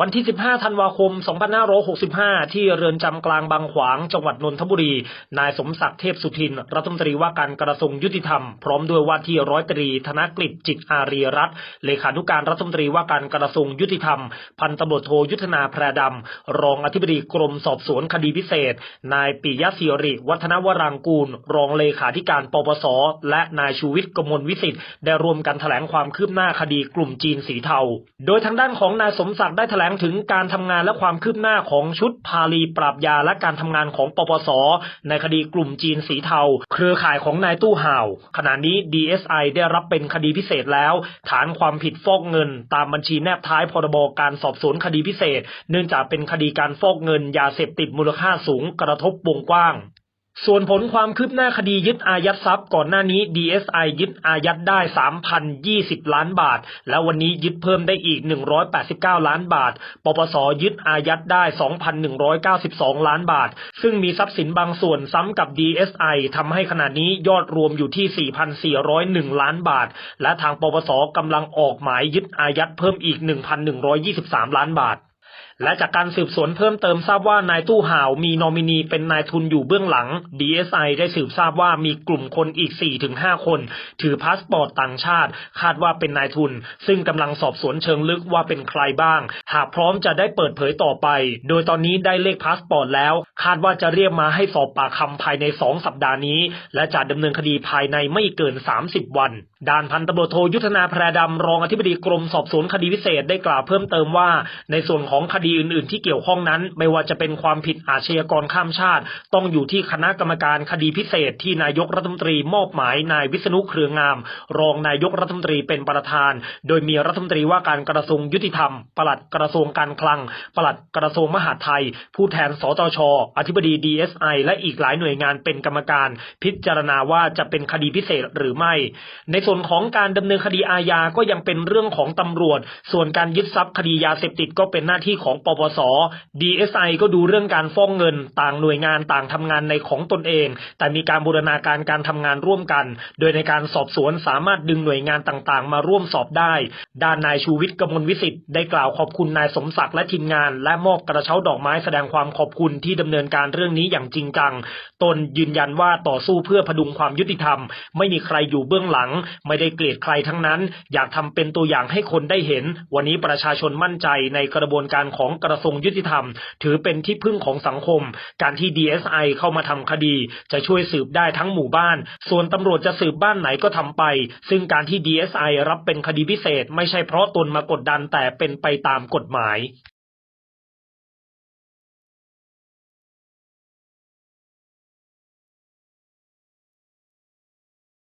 วันที่ 15 ธันวาคม 2565 ที่เรือนจำกลางบางขวาง จังหวัดนนทบุรี นายสมศักดิ์เทพสุทิน รัฐมนตรีว่าการกระทรวงยุติธรรม พร้อมด้วยว่าที่ร้อยตรีธนกฤษจิตอารีรัตน์เลขานุการรัฐมนตรีว่าการกระทรวงยุติธรรม พันตำรวจโทยุทธนาแพรดำ รองอธิบดีกรมสอบสวนคดีพิเศษ นายปิยะศิริ วัฒนวรางกูล รองเลขาธิการปปส และนายชูวิทย์กมลวิสิทธิ์ได้รวมกันแถลงความคืบหน้าคดีกลุ่มจีนสีเทา โดยทางด้านของนายสมศักดิ์ได้แถลงถึงการทำงานและความคืบหน้าของชุดพาลีปราบยาและการทำงานของปปส ในคดีกลุ่มจีนสีเทา เครือข่ายของนายตู้ห่าว ขณะนี้ DSI ได้รับเป็นคดีพิเศษแล้ว ฐานความผิดฟอกเงิน ตามบัญชีแนบท้ายพรบการสอบสวนคดีพิเศษ เนื่องจากเป็นคดีการฟอกเงินยาเสพติดมูลค่าสูงกระทบวงกว้าง ส่วนผลความคืบหน้าคดียึดอายัดทรัพย์ก่อนหน้านี้ DSI ยึดอายัดได้ 3,020 ล้านบาท และวันนี้ยึดเพิ่มได้อีก 189 ล้านบาท ปปสยึดอายัดได้ 2,192 ล้านบาท ซึ่งมีทรัพย์สินบางส่วนซ้ำกับ DSI ทำให้ขณะนี้ยอดรวมอยู่ที่ 4,401 ล้านบาท และทางปปสกำลังออกหมายยึดอายัดเพิ่มอีก 1,123 ล้านบาท และจากการสืบสวนเพิ่มเติมทราบว่านายตู้ห่าวมีนอมินีเป็นนายทุนอยู่เบื้องหลัง DSI ได้สืบทราบว่ามีกลุ่มคนอีก 4-5 คน ถือพาสปอร์ตต่างชาติ คาดว่าเป็นนายทุน ซึ่งกำลังสอบสวนเชิงลึกว่าเป็นใครบ้าง หากพร้อมจะได้เปิดเผยต่อไป โดยตอนนี้ได้เลขพาสปอร์ตแล้ว คาดว่าจะเรียกมาให้สอบปากคำภายใน 2 สัปดาห์นี้ และจะดำเนินคดีภายในไม่เกิน 30 วันด้านพันตำรวจโทยุทธนาแพรดำรองอธิบดีกรมสอบสวนคดีพิเศษได้กล่าวเพิ่มเติมว่า ในส่วนของคดีดีอื่น ๆ ที่เกี่ยวข้องนั้น ไม่ว่าจะเป็นความผิดอาชญากรข้ามชาติ ต้องอยู่ที่คณะกรรมการคดีพิเศษ ที่นายกรัฐมนตรีมอบหมายนายวิษณุเครืองาม รองนายกรัฐมนตรีเป็นประธาน โดยมีรัฐมนตรีว่าการกระทรวงยุติธรรม ปลัดกระทรวงการคลัง ปลัดกระทรวงมหาดไทย ผู้แทนสตช อธิบดี DSI และอีกหลายหน่วยงานเป็นกรรมการ พิจารณาว่าจะเป็นคดีพิเศษหรือไม่ ในส่วนของการดำเนินคดีอาญาก็ยังเป็นเรื่องของตำรวจ ส่วนการยึดทรัพย์คดียาเสพติดก็เป็นหน้าที่ของปปส DSI ก็ดูเรื่องการฟ้องเงินต่างหน่วยงานต่างทำงานในของตนเอง แต่มีการบูรณาการการทำงานร่วมกัน โดยในการสอบสวนสามารถดึงหน่วยงานต่างๆ มาร่วมสอบได้ ด้านนายชูวิทย์กมลวิสิทธิ์ได้กล่าวขอบคุณนายสมศักดิ์และทีมงาน และมอบกระเช้าดอกไม้แสดงความขอบคุณที่ดำเนินการเรื่องนี้อย่างจริงจัง ตนยืนยันว่าต่อสู้เพื่อพดุงความยุติธรรม ไม่มีใครอยู่เบื้องหลัง ไม่ได้เกลียดใครทั้งนั้น อยากทำเป็นตัวอย่างให้คนได้เห็น วันนี้ประชาชนมั่นใจในกระบวนการขอของกระทรวงยุติธรรม ถือเป็นที่พึ่งของสังคม การที่ DSI เข้ามาทำคดี จะช่วยสืบได้ทั้งหมู่บ้าน ส่วนตำรวจจะสืบบ้านไหนก็ทำไป ซึ่งการที่ DSI รับเป็นคดีพิเศษ ไม่ใช่เพราะตนมากดดันแต่เป็นไปตามกฎหมาย